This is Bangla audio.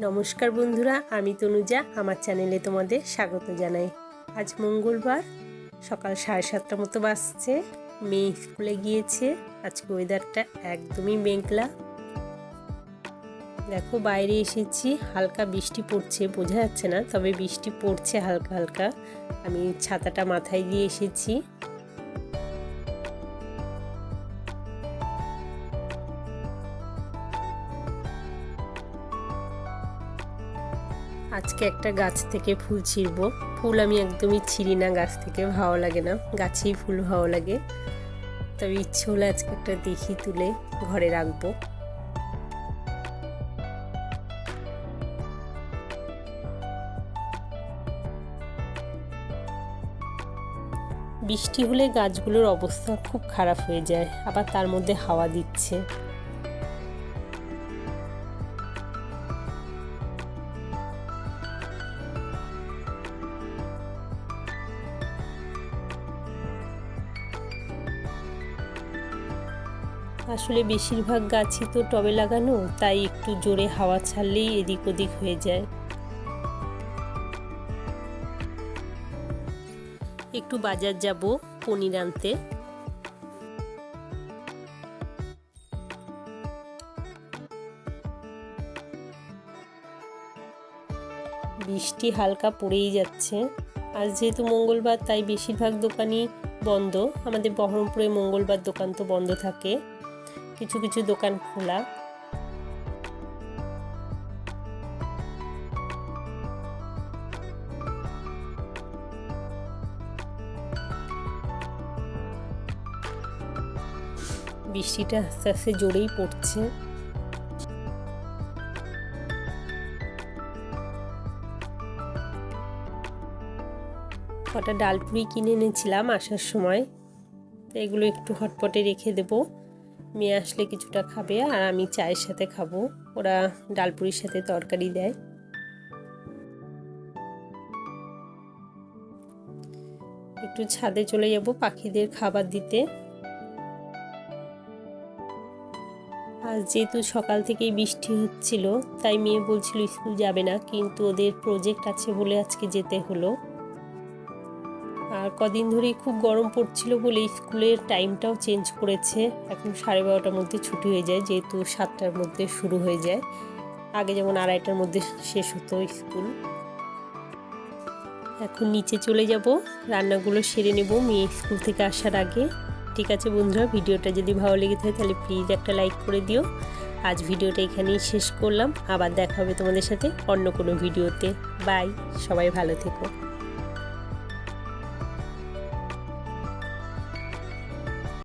নমস্কার বন্ধুরা, আমি তনুজা, আমার চ্যানেলে তোমাদের স্বাগত জানাই। আজ মঙ্গলবার, সকাল সাড়ে সাতটা মতো বাজছে, মেয়ে স্কুলে গিয়েছে, আজকে ওয়েদারটা একদমই মেঘলা। দেখো, বাইরে এসেছি, হালকা বৃষ্টি পড়ছে, বোঝা যাচ্ছে না, তবে বৃষ্টি পড়ছে হালকা হালকা। আমি ছাতাটা মাথায় দিয়ে এসেছি। আজকে একটা গাছ থেকে ফুল ছিঁড়বো। ফুল আমি একদমই ছিঁড়ি না, গাছ থেকে ভালো লাগে না। গাছেই ফুল ভালো লাগে। তবে ইচ্ছে হলে আজকে একটা দেখি তুলে ঘরে রাখব। বৃষ্টি হলে গাছগুলোর অবস্থা খুব খারাপ হয়ে যায়। আবার তার মধ্যে হাওয়া দিচ্ছে। আসলে বেশিরভাগ গাছই তো টবে লাগানো, তাই একটু জোরে হাওয়া ছাড়লেই এদিক ওদিক হয়ে যায়। একটু বাজার যাব পনির আনতে। বৃষ্টি হালকা পড়েই যাচ্ছে। আজ যেহেতু মঙ্গলবার, তাই বেশিরভাগ দোকানই বন্ধ। আমাদের বহরমপুরে মঙ্গলবার দোকান তো বন্ধ থাকে। কিছু কিছু দোকান খোলা। বৃষ্টিটা আস্তে আস্তে জোরেই পড়ছে। কটা ডালপুরি কিনে এনেছিলাম আসার সময়। তো এগুলো একটু হটপটে রেখে দেব। মেয়ে আসলে কিছুটা খাবে আর আমি চায়ের সাথে খাব। ওরা ডালপুরির সাথে তরকারি দেয়। একটু ছাদে চলে যাব পাখিদের খাবার দিতে। আজ যেহেতু সকাল থেকেই বৃষ্টি হচ্ছিল, তাই মেয়ে বলছিল স্কুল যাবে না, কিন্তু ওদের প্রজেক্ট আছে বলে আজকে যেতে হলো। আর কদিন ধরেই খুব গরম পড়ছিল বলে স্কুলের টাইমটাও চেঞ্জ করেছে। এখন সাড়ে বারোটার মধ্যে ছুটি হয়ে যায়, যেহেতু সাতটার মধ্যে শুরু হয়ে যায়। আগে যেমন আড়াইটার মধ্যে শেষ হতো স্কুল। এখন নিচে চলে যাব, রান্নাগুলো সেরে নেব, মেয়ে স্কুল থেকে আসার আগে। ঠিক আছে বন্ধুরা, ভিডিওটা যদি ভালো লেগে থাকে তাহলে প্লিজ একটা লাইক করে দিও। আজ ভিডিওটা এখানেই শেষ করলাম, আবার দেখা হবে তোমাদের সাথে অন্য কোনো ভিডিওতে। বাই, সবাই ভালো থেকো।